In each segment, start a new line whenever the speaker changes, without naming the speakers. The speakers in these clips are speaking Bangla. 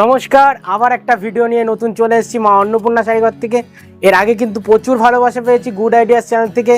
নমস্কার আবার একটা ভিডিও নিয়ে নতুন চলে এসেছি মা অন্নপূর্ণা সাইগর থেকে। এর আগে কিন্তু প্রচুর ভালোবাসা পেয়েছি গুড আইডিয়াস চ্যানেল থেকে।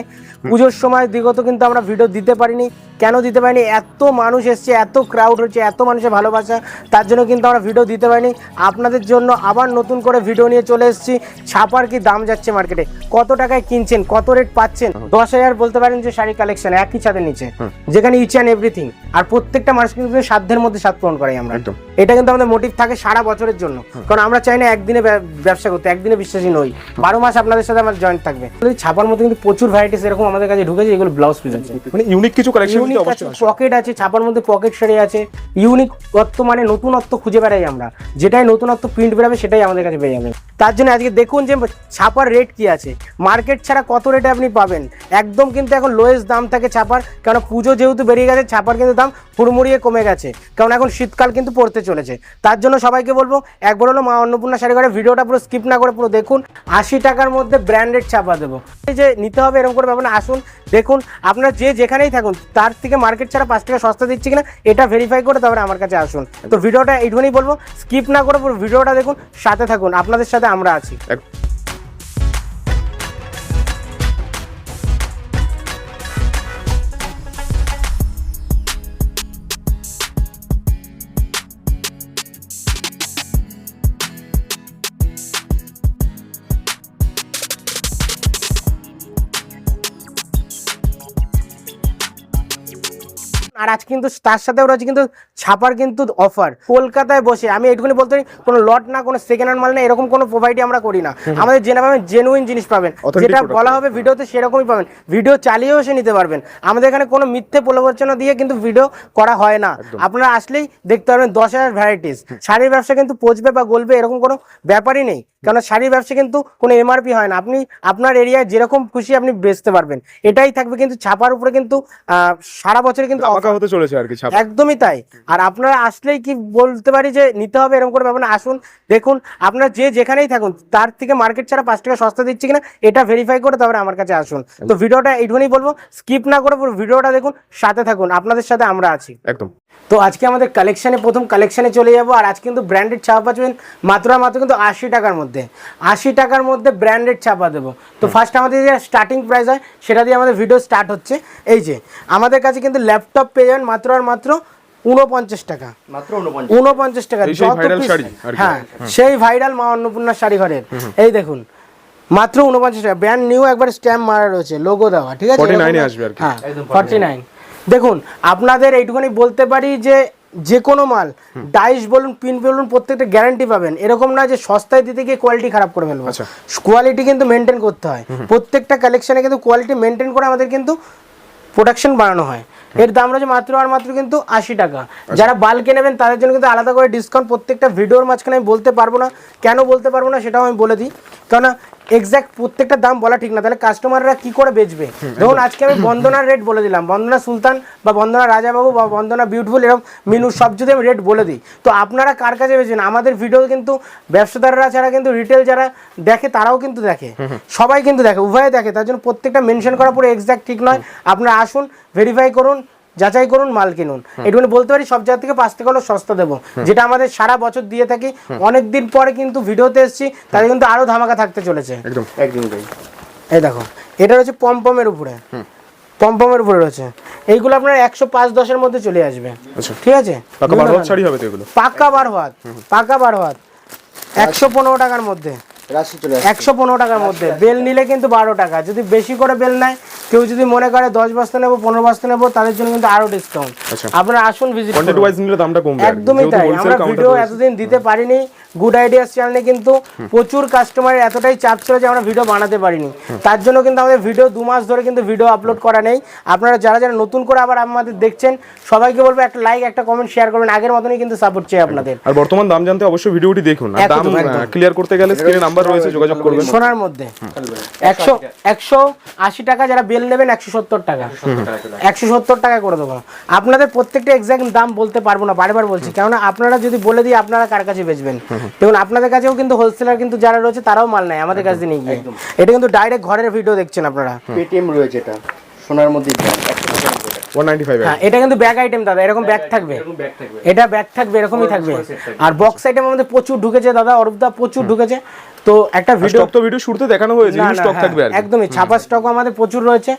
পুজোর সময় বিগত কিন্তু আমরা ভিডিও দিতে পারিনি। কেন দিতে পারিনি? এত মানুষ এসছে এত ক্রাউড হচ্ছে এত মানুষের ভালোবাসা তার জন্য কিন্তু আমরা ভিডিও দিতে পারিনি। আপনাদের জন্য আবার নতুন করে ভিডিও নিয়ে চলে এসেছি। ছাপার কি দাম যাচ্ছে মার্কেটে কত টাকায় কিনছেন? কত রেট পাচ্ছেন? দশ হাজার বলতে পারেন যে শাড়ি কালেকশন একই ছাদের নিচে। যেখানে ইচ অ্যান্ড এভরিথিং আর প্রত্যেকটা মানুষ কিন্তু সাধ্যের মধ্যে সাত পূরণ করাই আমরা। এটা কিন্তু আমাদের মোটিভ থাকে সারা বছরের জন্য। কারণ আমরা চাই না একদিনে ব্যবসা করতে একদিনে বিশ্বাসী নই। বারো মাস আপনাদের সাথে আমার জয়েন্ট থাকবে। ছাপার মধ্যে কিন্তু প্রচুর ভ্যারাইটিস এরকম আমাদের কাছে ঢুকেছে এগুলো ব্লাউজ পিস আছে।
মানে ইউনিক কিছু কালেকশন
ইউনিক আছে পকেট আছে ছাপার মধ্যে পকেট শাড়ি আছে। ইউনিক অত্ত মানে নতুনত্ব খুঁজে বেড়াই আমরা। যেটাই নতুনত্ব প্রিন্ট বেরাবে সেটাই আমাদের কাছে পেয়ে যাবেন। তার জন্য আজকে দেখুন যে ছাপার রেট কি আছে। মার্কেট ছাড়া কত রেটে আপনি পাবেন? একদম কিন্তু এখন লোয়েস্ট দাম থাকে ছাপার। কারণ পুজো যেহেতু বেরিয়ে গেছে ছাপার কিন্তু দাম হুড়মুড়িয়ে কমে গেছে। কারণ এখন শীতকাল কিন্তু পড়তে চলেছে। তার জন্য সবাইকে বলব একবার হলো মা অন্নপূর্ণা শাড়ি ঘরে ভিডিওটা পুরো স্কিপ না করে পুরো দেখুন। আশি টাকার মধ্যে ব্র্যান্ডেড ছাপা দেবো। যে নিতে হবে এরকম করে ব্যাপার আসুন দেখুন আপনারা যে যেখানেই থাকুন তার থেকে মার্কেট ছাড়া পাঁচ টাকা সস্তা দিচ্ছে কিনা, এটা ভেরিফাই করে তারপরে আমার কাছে আসুন। তো ভিডিওটা এইটুকুনি বলব স্কিপ না করে পুরো ভিডিওটা দেখুন, সাথে থাকুন, আপনাদের সাথে আমরা আছি। আজ কিন্তু তার সাথে ওরা কিন্তু ছাপার কিন্তু অফার কলকাতায় বসে আমি এইটুকুনি বলতে পারি কোনো লট না কোনো সেকেন্ড হ্যান্ড মাল না এরকম কোনো প্রোভাইডই আমরা করি না। আমাদের জেনে পাবেন জেনুইন জিনিস পাবেন যেটা বলা হবে ভিডিওতে সেরকমই পাবেন। ভিডিও চালিয়েও সে নিতে পারবেন। আমাদের এখানে কোনো মিথ্যে প্রলোচনা দিয়ে কিন্তু ভিডিও করা হয় না। আপনারা আসলেই দেখতে পারবেন দশ হাজার ভ্যারাইটিস শাড়ির ব্যবসা কিন্তু পচবে বা গলবে এরকম কোনো ব্যাপারই নেই। কারণ শাড়ির ব্যবসা কিন্তু কোনো এমআরপি হয় না। আপনি আপনার এরিয়ায় যেরকম খুশি আপনি বেচতে পারবেন। এটাই থাকবে কিন্তু ছাপার উপরে কিন্তু আহ, সারা বছর কিন্তু
হতে চলেছে আর কি ছাপ।
একদমই তাই। আর আপনারা আসলেই কি বলতে পারি যে নিতে হবে এরকম করে ব্যাপার আসুন দেখুন আপনারা যে যেখানেই থাকুন তার থেকে মার্কেট ছাড়া পাঁচ টাকা সস্তা দিচ্ছে কিনা এটা ভেরিফাই করে তারপরে আমার কাছে আসুন। তো ভিডিওটা এইটুকুনি বলব স্কিপ না করে পুরো ভিডিওটা দেখুন সাথে থাকুন আপনাদের সাথে আমরা আছি।
একদম।
তো আজকে আমাদের কালেকশানে প্রথম কালেকশানে চলে যাব আর আজ কিন্তু ব্র্যান্ডেড ছাপা পাচ্ছেন মাত্র মাত্র কিন্তু আশি টাকার মধ্যে। আশি টাকার মধ্যে ব্র্যান্ডেড ছাপা দেবো। তো ফার্স্ট আমাদের যে স্টার্টিং প্রাইস হয় সেটা দিয়ে আমাদের ভিডিও স্টার্ট হচ্ছে। এই যে আমাদের কাছে কিন্তু ল্যাপটপ পেয়ে যাবেন মাত্র আর মাত্র উনপঞ্চাশ টাকা।
মাত্র উনপঞ্চাশ
টাকা। হ্যাঁ সেই ভাইরাল মা অন্নপূর্ণা শাড়ি ঘরের। এই দেখুন মাত্র উনপঞ্চাশ টাকা। ব্র্যান্ড নিউ একবার স্ট্যাম্প মারা রয়েছে লোগো দেওয়া ঠিক আছে?
49 এ
এরকম-
আসবে আর কি।
হ্যাঁ ফর্টি নাইন দেখুন আপনাদের এইটুখানি বলতে পারি যে যে কোনো মাল ডাইস বলুন পিন বলুন প্রত্যেকটা গ্যারান্টি পাবেন। এরকম না যে সস্তায় দিতে গিয়ে কোয়ালিটি খারাপ করে ফেলব।
আচ্ছা।
কোয়ালিটি কিন্তু মেনটেন করতে হয়। প্রত্যেকটা কালেকশনে কিন্তু কোয়ালিটি মেনটেন করে আমাদের কিন্তু প্রোডাকশন বানানো হয়। এর দাম রয়েছে মাত্র আর মাত্র কিন্তু আশি টাকা। যারা বাল্কে নেবেন তাদের জন্য কিন্তু আলাদা করে ডিসকাউন্ট প্রত্যেকটা ভিডিওর মাঝখানে আমি বলতে পারব না। কেন বলতে পারব না সেটাও আমি বলে দিই। কারণ এক্সাক্ট প্রত্যেকটা দাম বলা ঠিক না। তাহলে কাস্টমাররা কি করে বেচবে? ধরুন আজকে আমি বন্দনার রেট বলে দিলাম। বন্দনা সুলতান বা বন্দনা রাজাবাবু বা বন্দনা বিউটিফুল এরকম মিনু সব যদি আমি রেট বলে দিই তো আপনারা কার কাছে বেচবেন? আমাদের ভিডিও কিন্তু ব্যবসাদাররা ছাড়া কিন্তু রিটেল যারা দেখে তারাও কিন্তু দেখে। সবাই কিন্তু দেখে উভয়ে দেখে। তার জন্য প্রত্যেকটা মেনশন করা পুরো এক্সাক্ট ঠিক নয়। আপনারা আসুন ভেরিফাই করুন যাচাই করুন মাল কিনুন। এটুকুনি বলতে পারি সব জায়গা থেকে পাঁচ থেকে হলো সস্তা দেবো। যেটা আমাদের সারা বছর দিয়ে থাকি। অনেক দিন পরে কিন্তু ভিডিওতে এসেছি তাদের কিন্তু আরও ধামাকা থাকতে চলেছে।
একদম।
একদম
এই দেখো এটা রয়েছে পমপমের উপরে। পমপমের উপরে রয়েছে। এইগুলো আপনার একশো পাঁচ দশের মধ্যে চলে আসবে।
আচ্ছা।
ঠিক আছে?
পাকা বারো হাত শাড়ি হবে তো এগুলো?
পাকা বার হাত পাকা বার হাত একশো পনেরো টাকার মধ্যে।
রাশি চলে আসে
একশো পনেরো টাকার মধ্যে। বেল নিলে কিন্তু বারো টাকা। যদি বেশি করে বেল নেয় কেউ যদি মনে করে দশ বস্তা নেব পনেরো বস্তা নেব তাদের জন্য কিন্তু আরও ডিসকাউন্ট
আচ্ছা।
আপনারা আসুন ভিজিট
কোয়ান্টিটি ওয়াইজ নিলে দামটা কমবে।
একদমই তাই। আমরা ভিডিও এতদিন দিতে পারিনি। গুড আইডিয়াস চ্যানেলে কিন্তু প্রচুর কাস্টমারের এতটাই চাপ ছিল যে আমরা ভিডিও বানাতে পারিনি। তার জন্য কিন্তু আমাদের ভিডিও দু মাস ধরে কিন্তু ভিডিও আপলোড করা নেই। আপনারা যারা যারা নতুন করে আবার আমাদের দেখছেন সবাইকে বলব একটা লাইক একটা কমেন্ট শেয়ার করবেন। আগের মতনই কিন্তু সাপোর্ট চাই আপনাদের।
আর বর্তমান দাম জানতে অবশ্যই ভিডিওটি দেখুন। আর দাম। ক্লিয়ার করতে গেলে স্ক্রিনে নাম্বার রয়েছে যোগাযোগ করবেন।
সোনার মধ্যে। একশো একশো আশি টাকা যারা বেল নেবেন একশো সত্তর টাকা। একশো সত্তর টাকা করে। দেবো। আপনাদের প্রত্যেকটা এক্সাক্ট দাম বলতে পারব না বারবার বলছি। কেননা আপনারা যদি বলে দিই আপনারা কার কাছে বেচবেন? দেখুন আপনাদের কাছেও কিন্তু হোলসেলার কিন্তু যারা রয়েছে তারাও মাল নেয় আমাদের কাছে নিয়ে গিয়ে। এটা কিন্তু ডাইরেক্ট ঘরের ভিডিও দেখছেন আপনারা।
পেটিএম রয়েছে এটা। সোনার মধ্যে 195 টাকা।
ওয়ান নাইনটি ফাইভ
হ্যাঁ এটা কিন্তু ব্যাগ আইটেম দাদা এরকম ব্যাগ থাকবে।
এরকম ব্যাগ থাকবে।
এটা ব্যাগ থাকবে এরকমই থাকবে। আর বক্স আইটেম আমাদের প্রচুর ঢুকেছে দাদা অরূপদা প্রচুর ঢুকেছে। তো একটা ভিডিও
স্টক তো ভিডিও শুরুতে দেখানো হয়েছে স্টক
হ্যাঁ,
থাকবে আর
একদমই। ছাপার স্টক আমাদের প্রচুর রয়েছে।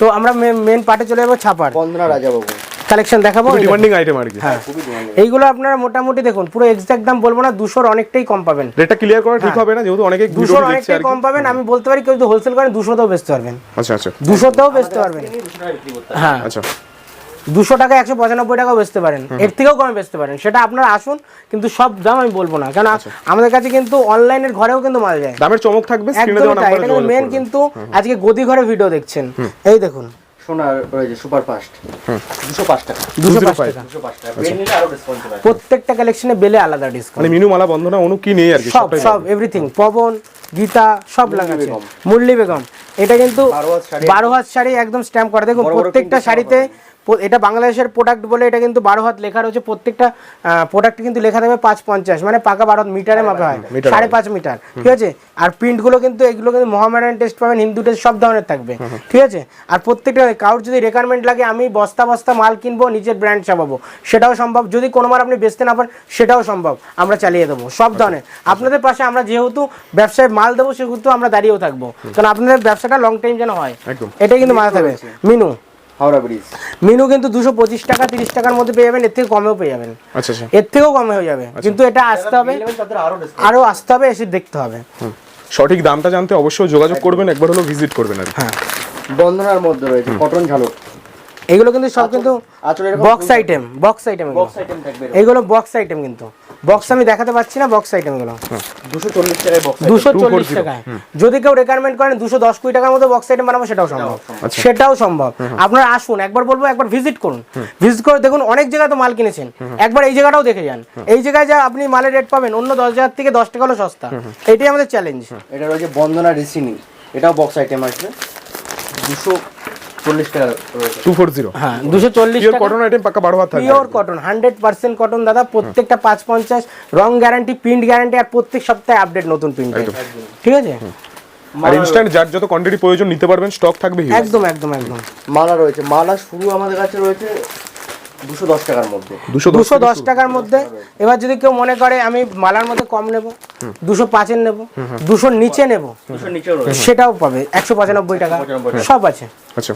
তো আমরা মেন পার্টে চলে যাব ছাপার।
বন্দনা রাজাবাবু।
কালেকশন দেখাবো।
ডিমান্ডিং আইটেম আর কি।
হ্যাঁ।
খুবই ডিমান্ডিং
এইগুলো আপনারা মোটামুটি দেখুন পুরো এক্সাক্ট দাম বলব না দুশোর অনেকটাই কম পাবেন।
রেটটা ক্লিয়ার করা ঠিক হবে না যেহেতু অনেকে
দুশোর অনেকটাই কম পাবেন আমি বলতে পারি কেউ যদি হোলসেল করেন দুশোতেও বেচতে পারবেন।
আচ্ছা আচ্ছা।
দুশোতেও বেচতে পারবেন। হ্যাঁ।
আচ্ছা।
দুশো টাকা একশো পঁচানব্বই টাকাও বেচতে পারেন। এর থেকেও কমে বেচতে পারেন। সেটা আপনারা আসুন কিন্তু সব দাম আমি বলব না। কারণ
আচ্ছা।
আমাদের কাছে কিন্তু অনলাইনের ঘরেও কিন্তু মাল যায়।
দামের চমক থাকবে
মেন কিন্তু আজকে গদি ঘরে ভিডিও দেখছেন। এই দেখুন।
সোনার রয়েছে সুপার ফাস্ট দুশো পাঁচ টাকা।
205
টাকা।
দুশো পাঁচ টাকা। বেল নিলে আরও ডিসকাউন্ট চলে
প্রত্যেকটা কালেকশনে বেলে আলাদা ডিসকাউন্ট
মানে মিনু মালা বন্ধনা অনু কি নেই আর কি
সব সব এভরিথিং পবন গীতা সব লাগাচ্ছে।
বেগম।
মুরলি বেগম। এটা কিন্তু
বারো হাত শাড়ি।
একদম স্ট্যাম্প করা।
বড়
প্রত্যেকটা শাড়িতে এটা বাংলাদেশের প্রোডাক্ট বলে এটা কিন্তু বারো হাত লেখা রয়েছে। প্রত্যেকটা প্রোডাক্ট কিন্তু লেখা থাকবে পাঁচ পঞ্চাশ মানে পাকা বারো মিটারে মাপে হয়। সাড়ে পাঁচ মিটার ঠিক আছে? আর প্রিন্টগুলো কিন্তু এগুলো কিন্তু মোহামেডান টেস্ট পাবেন হিন্দু টেস্ট সব ধরনের থাকবে। ঠিক আছে? আর প্রত্যেকটা কারোর যদি রেকোয়ারমেন্ট লাগে আমি বস্তা বস্তা মাল কিনবো নিজের ব্র্যান্ড চাপাবো সেটাও সম্ভব। যদি কোনো মাল আপনি বেচতে না পারেন সেটাও সম্ভব। আমরা চালিয়ে দেবো সব ধরনের। আপনাদের পাশে আমরা যেহেতু ব্যবসায় মাল দেবো সেহেতু আমরা দাঁড়িয়েও থাকব। কারণ আপনাদের ব্যবসাটা লং টাইম যেন হয়। এটাই কিন্তু মাথা থাকবে। মিনু
হাওড়া ব্রিজ।
মিনু কিন্তু দুশো পঁচিশ টাকা তিরিশ টাকার মধ্যে পেয়ে যাবেন এর থেকে কমেও পেয়ে যাবেন।
আচ্ছা আচ্ছা।
এর থেকেও কমে হয়ে যাবে। কিন্তু এটা আসতে হবে
আরও
আরও আসতে হবে এসে দেখতে হবে।
সঠিক দামটা জানতে অবশ্যই যোগাযোগ করবেন একবার হলো ভিজিট করবেন আর
হ্যাঁ।
বন্দনার মধ্যে রয়েছে কটন ঝালক।
এগুলো কিন্তু সব কিন্তু box item box item
box item
এইগুলো বক্স আইটেম কিন্তু। বক্স আমি দেখাতে পাচ্ছি না বক্স আইটেমগুলো।
দুশো চল্লিশ টাকায়
দুশো চল্লিশ টাকায়। যদি কেউ রেকোয়ারমেন্ট করেন দুশো দশ কুড়ি টাকার মধ্যে বক্স আইটেম বানাবো সেটাও সম্ভব। সেটাও সম্ভব। আপনারা আসুন একবার বলব একবার ভিজিট করুন। ভিজিট করে দেখুন অনেক জায়গায় তো মাল কিনেছেন। একবার এই জায়গাটাও দেখে যান। এই জায়গায় যা আপনি মালের রেট পাবেন অন্য দশ হাজার থেকে দশ টাকা হলো সস্তা। এটাই আমাদের চ্যালেঞ্জ
এটা রয়েছে বন্দনা রিসিনি। এটাও বক্স আইটেম আসবে। দুশো চল্লিশ টাকা
টু ফোর জিরো
হ্যাঁ দুশো চল্লিশ
কটন আইটেম পাক্কা বারো হাত
pure cotton hundred percent cotton দাদা প্রত্যেকটা পাঁচ পঞ্চাশ রং গ্যারান্টি প্রিন্ট গ্যারান্টি আর প্রত্যেক সপ্তাহে আপডেট নতুন প্রিন্ট ঠিক আছে?
আর ইনস্ট্যান্ট যার যত কোয়ান্টিটি প্রয়োজন নিতে পারবেন স্টক থাকবে
একদম একদম একদম।
মালা রয়েছে। মালা শুরু আমাদের কাছে রয়েছে দুশো দশ টাকার মধ্যে।
দুশো
দুশো দশ টাকার মধ্যে। এবার যদি কেউ মনে করে আমি মালার মধ্যে কম নেব দুশো পাঁচের নেব দুশোর নিচে নেব
দুশোর নিচেও
সেটাও পাবে। একশো পঁচানব্বই টাকা। সব আছে।
আচ্ছা।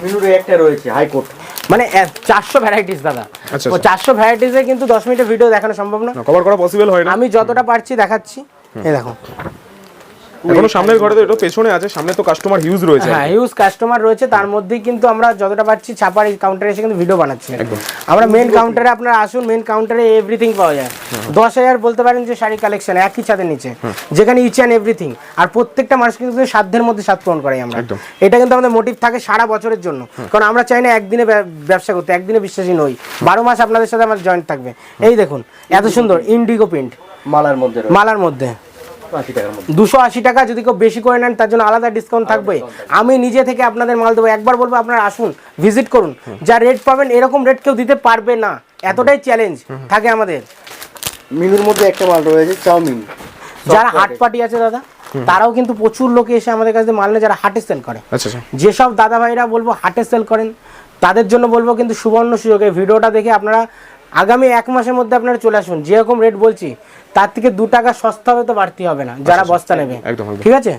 মিনুর একটা রয়েছে হাইকোর্ট
মানে চারশো ভ্যারাইটিস দাদা।
আচ্ছা,
চারশো ভ্যারাইটিসে কিন্তু দশ মিনিটের ভিডিও দেখানো সম্ভব না।
কভার করা পসিবল হয় না।
আমি যতটা পারছি দেখাচ্ছি। এই দেখো।
এখনও সামনের ঘরে তো এটা পেছনে আছে সামনে তো কাস্টমার হিউজ রয়েছে
হ্যাঁ হিউজ কাস্টমার রয়েছে তার মধ্যেই কিন্তু আমরা যতটা পারছি ছাপার কাউন্টারে এসে কিন্তু ভিডিও বানাচ্ছি। আমরা মেন কাউন্টারে আপনারা আসুন মেন কাউন্টারে এভরিথিং পাওয়া যায়। দশ হাজার বলতে পারেন যে শাড়ি কালেকশন একই ছাদের নিচে। যেখানে ইচ অ্যান্ড এভরিথিং আর প্রত্যেকটা মানুষ কিন্তু সাধ্যের মধ্যে স্বাদ পূরণ করাই আমরা। এটা কিন্তু আমাদের মোটিভ থাকে সারা বছরের জন্য। কারণ আমরা চাই না একদিনে ব্যবসা করতে একদিনে বিশ্বাসী নই। বারো মাস আপনাদের সাথে আমার জয়েন্ট থাকবে। এই দেখুন এত সুন্দর ইন্ডিগো প্রিন্ট
মালার মধ্যে
মালার মধ্যে
মধ্যে।
দুশো আশি টাকা যদি কেউ বেশি করে নেন তার জন্য আলাদা ডিসকাউন্ট থাকবে। আমি নিজে থেকে আপনাদের মাল দেবো। একবার বলব আপনারা আসুন ভিজিট করুন। যা রেট পাবেন এরকম রেট কেউ দিতে পারবে না। এতটাই চ্যালেঞ্জ থাকে আমাদের।
মিনুর মধ্যে একটা মাল রয়েছে চাউমিন।
যারা হাট পার্টি আছে দাদা তারাও কিন্তু প্রচুর লোকে এসে আমাদের কাছে মাল নেয় যারা হাটে সেল করে।
আচ্ছা আচ্ছা।
যেসব দাদা ভাইরা বলব হাটে সেল করেন তাদের জন্য বলব কিন্তু সুবর্ণ সুযোগ। এই ভিডিওটা দেখে আপনারা আগামী এক মাসের মধ্যে আপনারা চলে আসুন। যেরকম রেট বলছি তার থেকে দু টাকা সস্তা হবে তো বাড়তি হবে না যারা বস্তা নেবে।
একদম, একদম।
ঠিক আছে?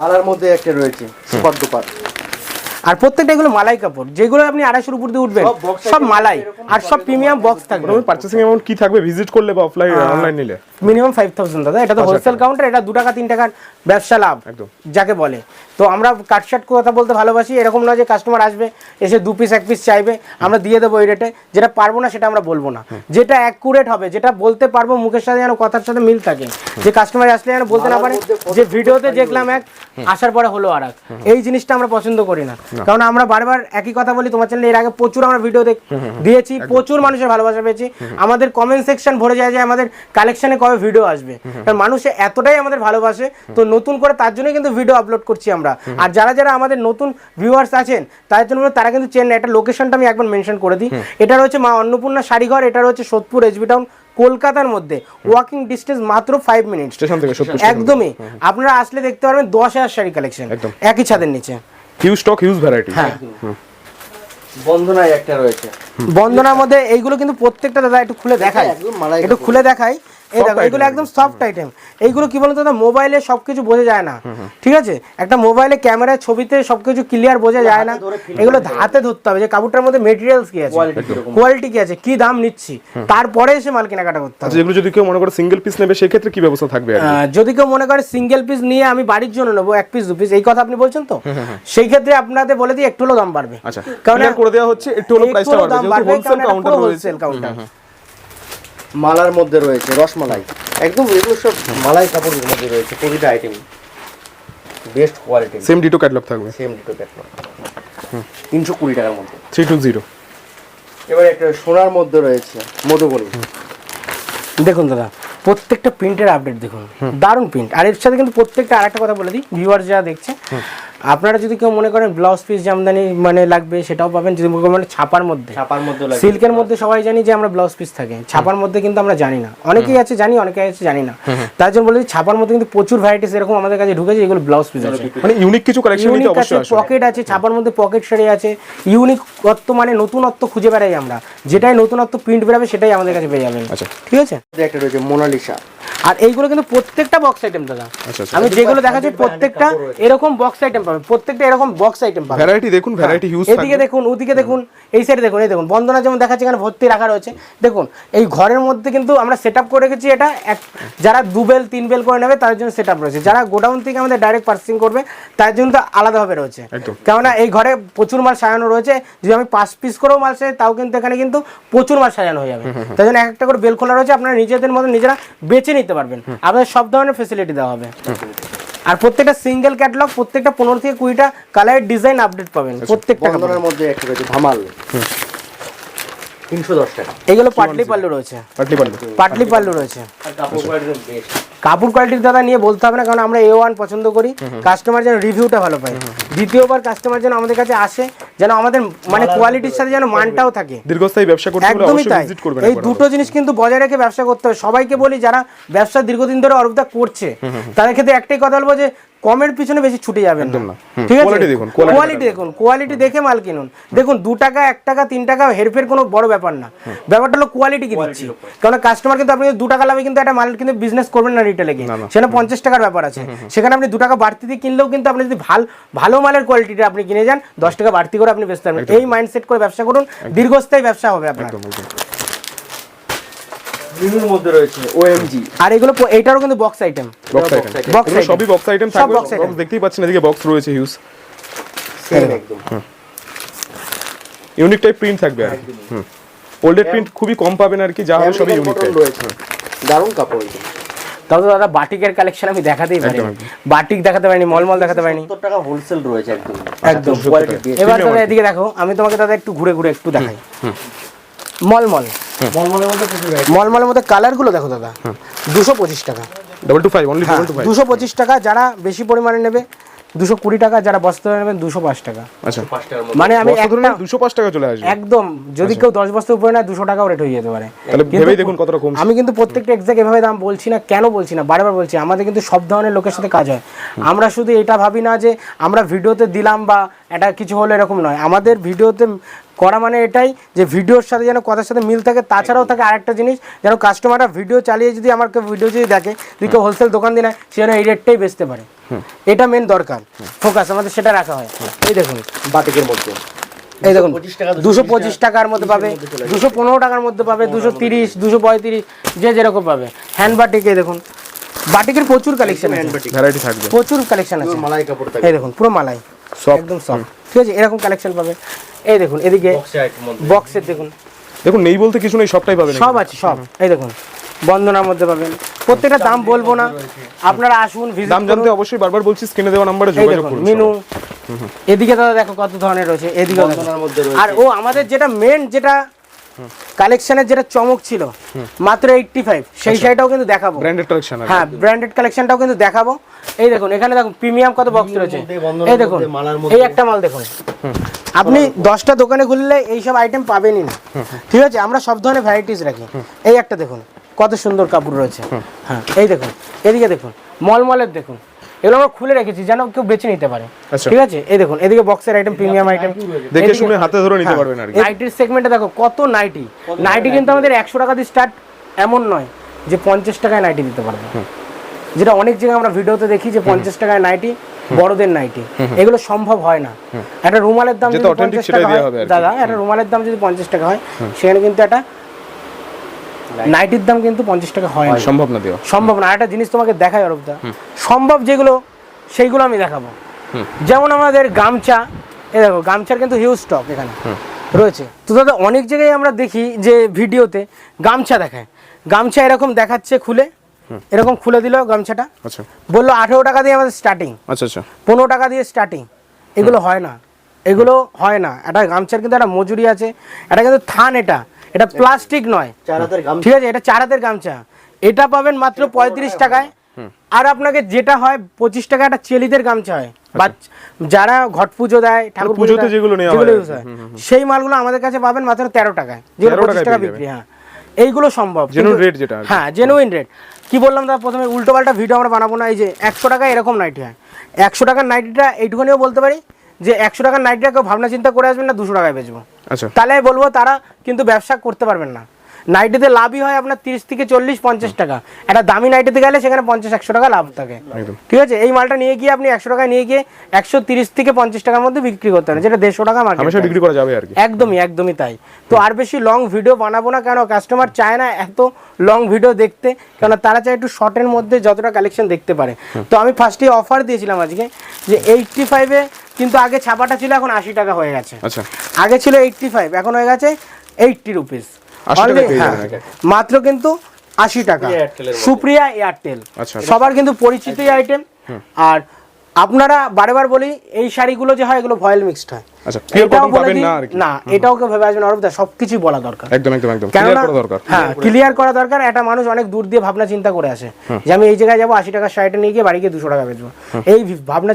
মালার মধ্যে একটা রয়েছে সুপার দুপার
আর প্রত্যেকটা এগুলো মালাই কাপড়। যেগুলো আপনি আড়াইশোর উপর দিয়ে উঠবেন
সব
মালাই। আর সব প্রিমিয়াম বক্স থাকবে।
তুমি পার্চেসিং অ্যামাউন্ট কি থাকবে? ভিজিট করলে বা অফলাইন অনলাইন নিলে?
মিনিমাম ফাইভ থাউজেন্ড দাদা। এটা তো হোলসেল কাউন্টার এটা দু টাকা তিন টাকার ব্যবসা লাভ
একদম।
যাকে বলে। তো আমরা কাটশাট কথা বলতে ভালোবাসি। এরকম নয় যে কাস্টমার আসবে এসে দু পিস এক পিস চাইবে। আমরা দিয়ে দেবো ওই রেটে যেটা পারব না সেটা আমরা বলব না। যেটা অ্যাকুরেট হবে যেটা বলতে পারব মুখের সাথে যেন কথার সাথে মিল থাকে। যে কাস্টমার আসলে যেন বলতে না পারে যে ভিডিওতে দেখলাম এক আসার পরে হলো আর এই জিনিসটা আমরা পছন্দ করি না। কারণ আমরা বারবার একই কথা বলি তোমার চ্যানেলে এর আগে প্রচুর আমরা ভিডিও দিয়েছি প্রচুর মানুষের ভালোবাসা পেয়েছি। আমাদের কমেন্ট সেকশন ভরে যায় যে আমাদের কালেকশনে কবে ভিডিও আসবে। কারণ মানুষ এতটাই আমাদের ভালোবাসে তো নতুন করে তার জন্য কিন্তু ভিডিও আপলোড করছি আমরা। আর যারা যারা আমাদের নতুন ভিউয়ার্স আছেন তাদের জন্য তারা কিন্তু চেন্নাই একটা লোকেশনটা আমি একবার মেনশন করে দিই। এটা রয়েছে মা অন্নপূর্ণা শাড়িঘর এটা রয়েছে সোদপুর এসবি টাউন কলকাতার মধ্যে। ওয়াকিং ডিস্টেন্স মাত্র ফাইভ মিনিট
স্টেশন থেকে
একদমই। আপনারা আসলে দেখতে পারবেন দশ হাজার শাড়ি কালেকশন একই ছাদের নিচে।
হিউজ স্টক হিউজ ভ্যারাইটি
হ্যাঁ।
বন্ধনায় একটা রয়েছে।
বন্ধনার মধ্যে এইগুলো কিন্তু প্রত্যেকটা দাদা একটু খুলে দেখাই একটু খুলে দেখাই এই দেখো এগুলো একদম সফট আইটেম এইগুলো কি বলতো মোবাইলে সবকিছু বোঝা যায় না। ঠিক আছে? একটা মোবাইলে ক্যামেরায় ছবিতে সবকিছু ক্লিয়ার বোঝা যায় না।
হাতে ধরে feel
এগুলো হাতে ধরতে হবে। যে কাপড়টার মধ্যে মেটেরিয়ালস কি আছে?
কোয়ালিটি
কি আছে? কি দাম নিচ্ছি? তারপরে এসে মাল কেনাকাটা করতে হবে।
আচ্ছা যদি কেউ মনে করে সিঙ্গেল পিস নেবে সেক্ষেত্রে কি ব্যবস্থা থাকবে আর
যদি কেউ মনে করে সিঙ্গেল পিস নিয়ে আমি বাড়ির জন্য নেব এক পিস দু পিস এই কথা আপনি বলছেন তো? সেই ক্ষেত্রে আপনাদের বলে দিই একটু হলেও দাম বাড়বে।
আচ্ছা
কারণ
করে দেওয়া হচ্ছে একটু হলো প্রাইসটা বাড়বে। যেহেতু হোলসেল কাউন্টার রয়েছে।
হোলসেল কাউন্টার
মালার মধ্যে রয়েছে রসমালাই। একদম এগুলো সব মালাই কাপড়ের মধ্যে রয়েছে প্রতিটা item best quality
same ditto catalogue থাকবে।
সেম দুটো ক্যাটলগ তিনশো কুড়ি টাকার মধ্যে।
থ্রি টু জিরো
এবার একটা সোনার মধ্যে রয়েছে মধুবনী।
দেখুন দাদা প্রত্যেকটা প্রিন্টের আপডেট দেখুন। দারুণ প্রিন্ট আর এর সাথে কিন্তু প্রত্যেকটা আরেকটা কথা বলে দিই। ভিউয়ার যা দেখছে আপনারা যদি কেউ মনে করেন ব্লাউজ পিস জামদানি মানে লাগবে সেটাও পাবেন। যদি মনে ছাপার মধ্যে।
ছাপার মধ্যে
সিল্কের মধ্যে সবাই জানি যে আমরা ব্লাউজ পিস থাকে। ছাপার মধ্যে কিন্তু আমরা জানি না। অনেকেই আছে জানি অনেকে আছে জানি না। তার জন্য বলে ছাপার মধ্যে কিন্তু প্রচুর ভ্যারাইটিস এরকম আমাদের কাছে ঢুকেছে এগুলো ব্লাউজ পিস আছে।
মানে ইউনিক কিছু কালেকশন নিতে
ইউনিক আছে পকেট আছে ছাপার মধ্যে পকেট শাড়ি আছে। ইউনিক ইউনিকত্ব মানে নতুনত্ব খুঁজে বেড়াই আমরা। যেটাই নতুনত্ব প্রিন্ট বেরাবে সেটাই আমাদের কাছে পেয়ে যাবেন।
আচ্ছা।
ঠিক আছে?
একটা রয়েছে মোনালিসা।
আর এইগুলো কিন্তু প্রত্যেকটা বক্স আইটেম দাদা।
আচ্ছা, আচ্ছা।
আমি যেগুলো দেখাচ্ছি প্রত্যেকটা এরকম বক্স আইটেম পাবে প্রত্যেকটা এরকম বক্স আইটেম পাবে
ভ্যারাইটি দেখুন ভ্যারাইটি হিউজ।
এদিকে দেখুন ওদিকে দেখুন এই সাইডে দেখুন এই দেখুন বন্দনা যেমন দেখাচ্ছে এখানে ভর্তি রাখা রয়েছে। দেখুন এই ঘরের মধ্যে কিন্তু আমরা সেট আপ করে রেখেছি এটা এক যারা দু বেল তিন বেল করে নেবে তার জন্য সেট আপ রয়েছে। যারা গোডাউন থেকে আমাদের ডাইরেক্ট পার্সিং করবে তার জন্য তো আলাদাভাবে রয়েছে। কেননা এই ঘরে প্রচুর মাল সাজানো রয়েছে যদি আমি পাঁচ পিস করেও মাল সাজাই তাও কিন্তু এখানে কিন্তু প্রচুর মাল সাজানো হয়ে যাবে। তাই জন্য এক একটা করে বেল খোলা রয়েছে আপনারা নিজেদের মতো নিজেরা বেছে নিতে পারবেন। আপনাদের সব ধরনের ফেসিলিটি দেওয়া হবে। আর প্রত্যেকটা সিঙ্গেল ক্যাটালগ প্রত্যেকটা পনেরো থেকে কুড়িটা কালারের ডিজাইন আপডেট পাবেন। প্রত্যেকটা কাপড়ে।
মধ্যে একটা ধামাল। তিনশো দশ টাকা।
এগুলো পাটলি পাল্লু রয়েছে।
পাটলি পাটলি
পাটলি পাল্লু রয়েছে।
কাপড় কোয়ালিটি বেস্ট
কাপড় কোয়ালিটির দাদা নিয়ে বলতে হবে না কারণ আমরা এ ওয়ান পছন্দ করি। কাস্টমার যেন রিভিউটা ভালো পায়। দ্বিতীয়বার কাস্টমার যেন আমাদের কাছে আসে যেন আমাদের মানে কোয়ালিটির সাথে যেন মানটাও থাকে।
দীর্ঘস্থায়ী ব্যবসা করতে
একদমই তাই। এই দুটো জিনিস কিন্তু বজায় রেখে ব্যবসা করতে হবে। সবাইকে বলি যারা ব্যবসা দীর্ঘদিন ধরে অরূপদা করছে তাদের ক্ষেত্রে একটাই কথা বলব যে কমের পিছনে বেশি ছুটে যাবেন না। ঠিক আছে? কোয়ালিটি দেখুন কোয়ালিটি দেখে মাল কিনুন। দেখুন দু টাকা এক টাকা তিন টাকা হেরফের কোনো বড় ব্যাপার না। ব্যাপারটা হলো কোয়ালিটি কি দিচ্ছি? কারণ কাস্টমার কিন্তু আপনি দু টাকা লাভে কিন্তু একটা মাল কিন্তু বিজনেস করবেন না রিটেলে গিয়ে। সেখানে পঞ্চাশ টাকার ব্যাপার আছে। সেখানে আপনি দু টাকা বাড়তি দিয়ে কিনলেও কিন্তু আপনি যদি ভালো ভালো মালের কোয়ালিটিটা আপনি কিনে যান দশ টাকা বাড়তি করে আপনি বেচতে পারবেন। এই মাইন্ডসেট করে ব্যবসা করুন। দীর্ঘস্থায়ী ব্যবসা হবে আপনার।
মধ্যে রয়েছে ওএমজি
আর এগুলো এইটারও কিন্তু বক্স আইটেম
বক্স আইটেম এগুলো
item।
সবই বক্স আইটেম থাকবে।
box
দেখতেই পাচ্ছেন এদিকে বক্স রয়েছে হিউজ
সেম একদম।
ইউনিক টাইপ প্রিন্ট থাকবে আর হুম। প্রিন্ট খুবই কম পাবেন আর কি যা হবে সবই ইউনিক
রয়েছে। দারুণ কাপড় এটা
তবে দাদা বাটিকের কালেকশন আমি দেখাতেই পারি। বাটিক দেখাতে পারিনি মলমল দেখাতে পারিনি।
সত্তর টাকা হোলসেল রয়েছে একদম।
একদম এবার দাদা এদিকে দেখো আমি তোমাকে দাদা একটু ঘুরে ঘুরে একটু দেখাই। মলমল।
মলমলের মধ্যে
কালারগুলো দেখো দাদা। দুশো পঁচিশ টাকা।
Double two five only double two five
দুশো পঁচিশ টাকা যারা বেশি পরিমাণে নেবে দুশো কুড়ি টাকা যারা বস্তা নেবেন দুশো পাঁচ টাকা।
আচ্ছা।
মানে আমি
দুশো পাঁচ টাকা চলে আসবে।
একদম যদি কেউ দশ বস্তা উপরে নেয় দুশো টাকাও রেট হয়ে যেতে পারে।
ভেবেই দেখুন কতটা কমছে।
আমি কিন্তু প্রত্যেকটা এক্সাক্ট এভাবে দাম বলছি না কেন বলছি না বারবার বলছি আমাদের কিন্তু সব ধরনের লোকের সাথে কাজ হয়। আমরা শুধু এটা ভাবি না যে আমরা ভিডিওতে দিলাম বা এটা কিছু হলো এরকম নয়। আমাদের ভিডিওতে করা মানে এটাই যে ভিডিওর সাথে যেন কথার সাথে মিল থাকে তাছাড়াও থাকে আরেকটা জিনিস যেন কাস্টমাররা ভিডিও চালিয়ে যদি আমার কেউ ভিডিও যদি দেখে যদি কেউ হোলসেল দোকান দিয়ে নেয় সে যেন এই রেটটাই বেচতে পারে। এটা মেন দরকার। ফোকাস আমাদের সেটা রাখা হয়। এই দেখুন।
বাটিকের মধ্যে।
এই দেখুন দুশো পঁচিশ টাকার মধ্যে পাবে দুশো পনেরো টাকার মধ্যে পাবে দুশো তিরিশ দুশো পঁয়ত্রিশ যে যেরকম পাবে। হ্যান্ড বাটিকে দেখুন। বাটিকের প্রচুর কালেকশন আছে। প্রচুর কালেকশন আছে।
মালাই কাপড়
এই দেখুন পুরো মালাই।
সব
একদম সব ঠিক আছে এরকম কালেকশন পাবে। এই দেখুন এদিকে
বক্সের আইটেম মধ্যে
বক্সের দেখুন।
দেখুন নেই বলতে কিছু নেই সবটাই পাবেন
সব আছে সব। এই দেখুন বন্দনার মধ্যে পাবেন। প্রত্যেকটা দাম বলব না। আপনারা আসুন ভিজিট
দাম জানতে অবশ্যই বারবার বলছি স্ক্রিনে দেওয়া নাম্বারে যোগাযোগ
দেখুন
করুন
মিনু এদিকে দাদা দেখো কত ধরনের রয়েছে এদিকে
বন্দনার মধ্যে রয়েছে।
আর ও আমাদের যেটা মেন যেটা কালেকশনের যেটা চমক ছিল মাত্র এইটটি ফাইভ সেই শাড়িটাও কিন্তু দেখাবো।
ব্র্যান্ডেড কালেকশন
হ্যাঁ ব্র্যান্ডেড কালেকশনটাও কিন্তু দেখাবো। এই দেখুন এখানে দেখুন প্রিমিয়াম কত বক্স রয়েছে? এই দেখুন
মধ্যে, মালার মধ্যে।
এই একটা মাল দেখুন। আপনি দশটা দোকানে খুললে এইসব আইটেম পাবেনই না। ঠিক আছে আমরা সব ধরনের ভ্যারাইটিস রাখি। এই একটা দেখুন কত সুন্দর কাপড় রয়েছে। হ্যাঁ এই দেখুন এদিকে দেখুন মলমলের দেখুন। এগুলো আমরা খুলে রেখেছি যেন কেউ বেছে নিতে পারে।
আচ্ছা।
ঠিক আছে? এই দেখুন এদিকে বক্সের আইটেম প্রিমিয়াম আইটেম
দেখে শুনে হাতে ধরে নিতে পারবেন আর কি।
নাইটির সেগমেন্টে দেখো কত নাইটি নাইটি কিন্তু আমাদের একশো টাকা দিয়ে স্টার্ট এমন নয় যে পঞ্চাশ টাকায় নাইটি দিতে পারবে। যেটা অনেক জায়গায় আমরা ভিডিওতে দেখি যে পঞ্চাশ টাকায় নাইটি বড়দের নাইটি এগুলো সম্ভব হয় না। একটা রুমালের দাম যদি পঞ্চাশ টাকা হয়। দাদা একটা রুমালের দাম যদি পঞ্চাশ টাকা হয় সেখানে কিন্তু একটা নাইটির দাম কিন্তু পঞ্চাশ টাকা হয় না।
সম্ভব না দেওয়া
সম্ভব না। একটা জিনিস তোমাকে দেখাই অরূপদা সম্ভব যেগুলো সেইগুলো আমি দেখাবো। যেমন আমাদের গামছা এ দেখো গামছার কিন্তু হিউজ স্টক এখানে। রয়েছে। তো দাদা অনেক জায়গায় আমরা দেখি যে ভিডিওতে গামছা দেখায়। গামছা এরকম দেখাচ্ছে খুলে। এরকম খুলে দিল গামছাটা।
আচ্ছা।
বলল আঠেরো টাকা দিয়ে আমাদের স্টার্টিং
আচ্ছা আচ্ছা।
পনেরো টাকা দিয়ে স্টার্টিং এগুলো হয় না। এগুলো হয় না। একটা গামছার কিন্তু একটা মজুরি আছে। এটা কিন্তু থান এটা। এটা প্লাস্টিক নয়। ঠিক আছে এটা চার হাতের গামছা। এটা পাবেন মাত্র পঁয়ত্রিশ টাকায়। আর আপনাকে যেটা হয় পঁচিশ টাকা একটা চেলিদের গামছা হয়। বা যারা ঘট পুজো দেয় ঠাকুর
পুজোতে যেগুলো হয়।
সেই মালগুলো আমাদের কাছে পাবেন মাত্র তেরো টাকায়। যেগুলো পঁচিশ টাকা বিক্রি হ্যাঁ। এইগুলো সম্ভব। কিন্তু-
যেটা
হ্যাঁ জেনুইন রেট কি বললাম দাদা প্রথমে? উল্টো পাল্টা ভিডিও আমরা বানাবো না। এই যে একশো টাকা এরকম নাইটি হয়। একশো টাকার নাইটিটা এইটুকুনিও বলতে পারি। যে একশো টাকার নাইটিটা কেউ ভাবনা চিন্তা করে আসবেন না দুশো টাকায় বেচবো।
আচ্ছা।
তাহলে আমি বলব তারা কিন্তু ব্যবসা করতে পারবেন না। নাইটিতে লাভই হয় আপনার তিরিশ থেকে চল্লিশ পঞ্চাশ টাকা। একটা দামি নাইটিতে গেলে সেখানে পঞ্চাশ একশো টাকা লাভ থাকে। ঠিক আছে? এই মালটা নিয়ে গিয়ে আপনি একশো টাকায় নিয়ে গিয়ে একশো তিরিশ থেকে পঞ্চাশ টাকার মধ্যে বিক্রি করতে পারেন যেটা দেড়শো টাকা মার্কেট
বিক্রি করা যাবে আর
একদমই একদমই তাই। তো আর বেশি লং ভিডিও বানাবো না কেন? কাস্টমার চায় না এত লং ভিডিও দেখতে কেন? তারা চায় একটু শর্টের মধ্যে যতটা কালেকশন দেখতে পারে। তো আমি ফার্স্টে অফার দিয়েছিলাম আজকে যে এইটটি ফাইভে কিন্তু আগে ছাপাটা ছিল এখন আশি টাকা হয়ে গেছে।
আচ্ছা।
আগে ছিল এইটটি ফাইভ এখন হয়ে গেছে এইটটি রুপিস
80 টাকায় পেয়ে যাবেন। আগে।
মাত্র কিন্তু আশি টাকা।
সুপ্রিয়া
এয়ারটেল
আচ্ছা।
সবার কিন্তু পরিচিত আইটেম আর আপনারা বারেবার বলি এই শাড়িগুলো যে হয় এগুলো ভয়েল মিক্সড হয়।
আচ্ছা পিওর
এটাও
কটন পাবেন না আর
না এটাও কেউ ভেবে আসবেন বলা দরকার।
একদম একদম একদম ক্লিয়ার করা দরকার।
হ্যাঁ ক্লিয়ার করা দরকার একটা মানুষ অনেক দূর দিয়ে ভাবনা চিন্তা করে আসে যে আমি এই জায়গায় যাব আশি টাকার শাড়িটা নিয়ে গিয়ে বাড়ি গিয়ে দুশো টাকা বেচবো। এই ভাবনা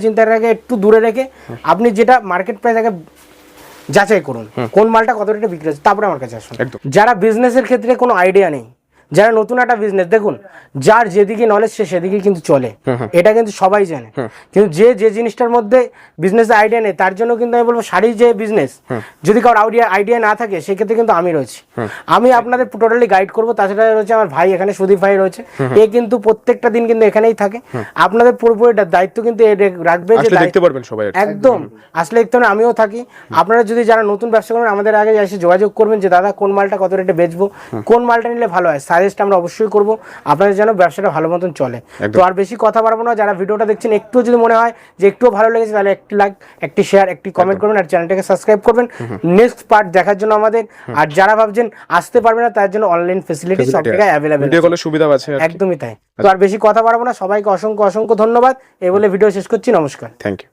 একটু দূরে রেখে আপনি যেটা মার্কেট প্রাইস আগে যাচাই করুন কোন মালটা কত রেটে বিক্রি হচ্ছে তারপরে আমার কাছে আসুন। যারা বিজনেসের ক্ষেত্রে কোনো আইডিয়া নেই যারা নতুন একটা বিজনেস দেখুন যার যেদিকে নলেজ সে সেদিকে কিন্তু চলে। এটা কিন্তু সবাই জানে। কিন্তু যে যে জিনিসটার মধ্যে বিজনেসের আইডিয়া নেই তার জন্য কিন্তু আমি বলব শাড়ির যে বিজনেস যদি কারোর আইডিয়া আইডিয়া না থাকে সেক্ষেত্রে কিন্তু আমি রয়েছি। আমি আপনাদের টোটালি গাইড করব তাছাড়া রয়েছে আমার ভাই এখানে সুদীপ ভাই রয়েছে। এ কিন্তু প্রত্যেকটা দিন কিন্তু এখানেই থাকে। আপনাদের পুরোপুরি দায়িত্ব কিন্তু রাখবে যে
দেখতে পারবেন সবাই
একদম। আসলে একটু আমিও থাকি। আপনারা যদি যারা নতুন ব্যবসা করবেন আমাদের আগে এসে যোগাযোগ করবেন যে দাদা কোন মালটা কত রেটে বেচবো? কোন মালটা নিলে ভালো হয়? সাজেস্ট আমরা অবশ্যই করব। আপনাদের যেন ব্যবসাটা ভালো মতন চলে। তো আর বেশি কথা বাড়বো না যারা ভিডিওটা দেখছেন একটু যদি মনে হয় যে একটুও ভালো লেগেছে তাহলে একটি লাইক একটি শেয়ার একটি কমেন্ট করবেন আর চ্যানেলটাকে সাবস্ক্রাইব করবেন। নেক্সট পার্ট দেখার জন্য আমাদের। আর যারা ভাবছেন আসতে পারবে না তার জন্য অনলাইন ফেসিলিটি সব জায়গায় অ্যাভেলেবেল
ভিডিও সুবিধা আছে
একদমই তাই। তো আর বেশি কথা বাড়বো না সবাইকে অসংখ্য অসংখ্য ধন্যবাদ। এই বলে ভিডিও শেষ করছি নমস্কার।
Thank you